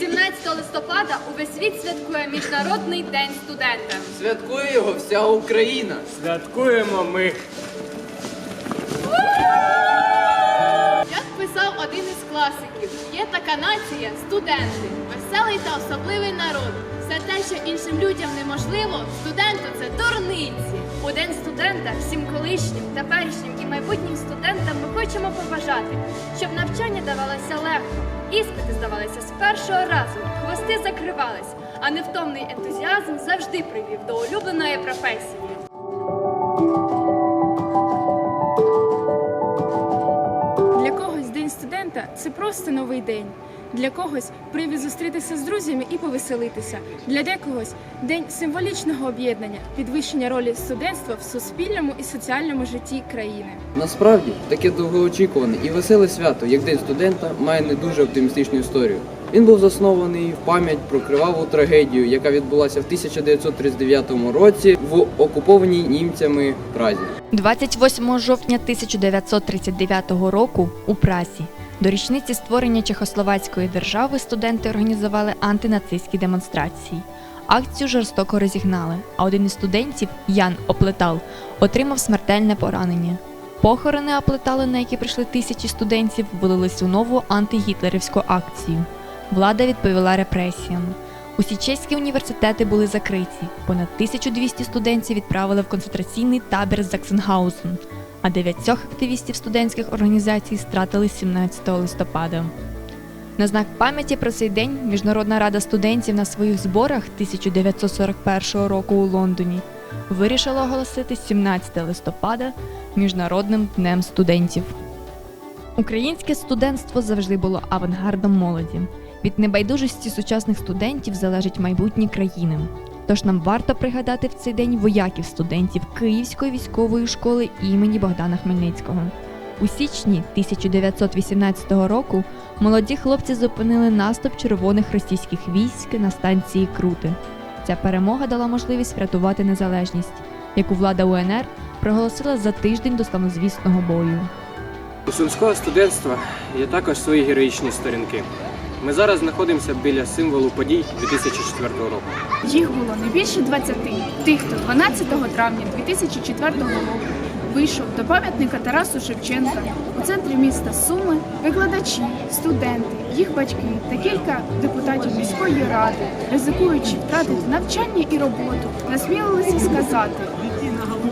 17 листопада увесь світ святкує Міжнародний день студента. Святкує його вся Україна. Святкуємо ми. Як писав один із класиків, є така нація студенти, веселий та особливий народ. Все те, що іншим людям неможливо, студенту це дурниці. У день студента всім колишнім, теперішнім і майбутнім студентам хочемо побажати, щоб навчання давалося легко, іспити здавалися з першого разу, хвости закривались, а невтомний ентузіазм завжди привів до улюбленої професії. Для когось день студента це просто новий день. Для когось привід зустрітися з друзями і повеселитися. Для декогось день символічного об'єднання, підвищення ролі студентства в суспільному і соціальному житті країни. Насправді таке довгоочікуване і веселе свято, як День студента, має не дуже оптимістичну історію. Він був заснований в пам'ять про криваву трагедію, яка відбулася в 1939 році в окупованій німцями Празі. 28 жовтня 1939 року у Прасі до річниці створення Чехословацької держави студенти організували антинацистські демонстрації. Акцію жорстоко розігнали, а один із студентів, Ян Оплетал, отримав смертельне поранення. Похорони Оплетали, на які прийшли тисячі студентів, вилились у нову антигітлерівську акцію. Влада відповіла репресіями. Усі чеські університети були закриті. Понад 1200 студентів відправили в концентраційний табір Заксенгаузен, а дев'ятьох активістів студентських організацій стратили 17 листопада. На знак пам'яті про цей день Міжнародна рада студентів на своїх зборах 1941 року у Лондоні вирішила оголосити 17 листопада Міжнародним днем студентів. Українське студентство завжди було авангардом молоді. Від небайдужості сучасних студентів залежить майбутнє країни. Тож нам варто пригадати в цей день вояків студентів Київської військової школи імені Богдана Хмельницького. У січні 1918 року молоді хлопці зупинили наступ червоних російських військ на станції Крути. Ця перемога дала можливість врятувати незалежність, яку влада УНР проголосила за тиждень до славнозвісного бою. У сумського студентства є також свої героїчні сторінки. Ми зараз знаходимося біля символу подій 2004 року. Їх було не більше 20. Тих, хто 12 травня 2004 року вийшов до пам'ятника Тарасу Шевченка у центрі міста Суми, викладачі, студенти, їх батьки та кілька депутатів міської ради, ризикуючи втратити навчання і роботу, насмілилися сказати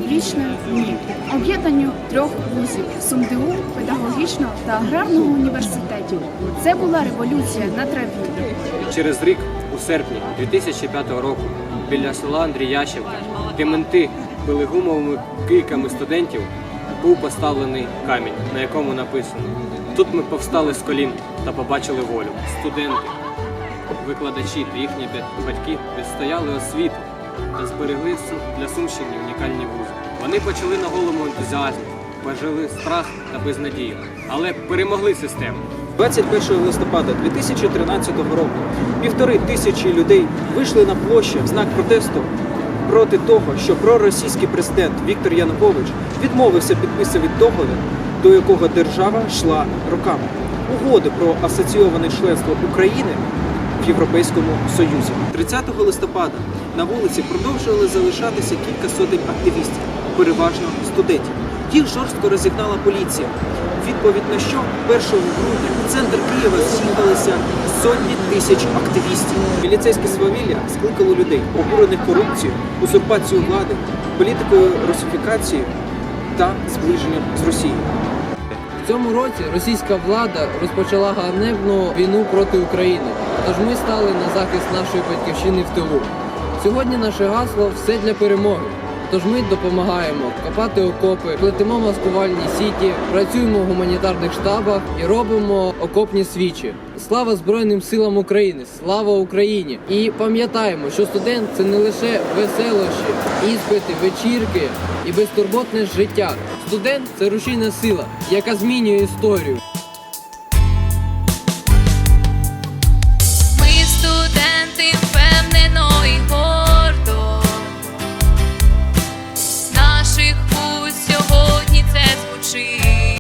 публічне ні об'єднанню трьох вузів СумДУ, педагогічного та аграрного університетів. Це була революція на траві. Через рік, у серпні 2005 року, біля села Андріящівка, де менти били гумовими кийками студентів, був поставлений камінь, на якому написано: Тут ми повстали з колін та побачили волю. Студенти, викладачі та їхні батьки відстояли освіту та зберегли для Сумщини унікальні вузи. Вони почали на голому ентузіазмі, пережили страх та безнадію, але перемогли систему. 21 листопада 2013 року півтори тисячі людей вийшли на площу в знак протесту проти того, що проросійський президент Віктор Янукович відмовився підписувати договір, до якого держава йшла роками. Угоди про асоційоване членство України в Європейському Союзі. 30 листопада на вулиці продовжували залишатися кілька сотень активістів, переважно студентів. Їх жорстко розігнала поліція. Відповідь на що 1 грудня в центр Києва з'їхалися сотні тисяч активістів. Міліцейське свавілля скликало людей, обурених корупцією, узурпацією влади, політикою русифікації та зближенням з Росією. В цьому році російська влада розпочала ганебну війну проти України. Тож ми стали на захист нашої батьківщини в тилу. Сьогодні наше гасло все для перемоги. Тож ми допомагаємо копати окопи, плетемо маскувальні сіті, працюємо в гуманітарних штабах і робимо окопні свічі. Слава Збройним силам України! Слава Україні! І пам'ятаємо, що студент це не лише веселощі, іспити, вечірки і безтурботне життя. Студент це рушійна сила, яка змінює історію.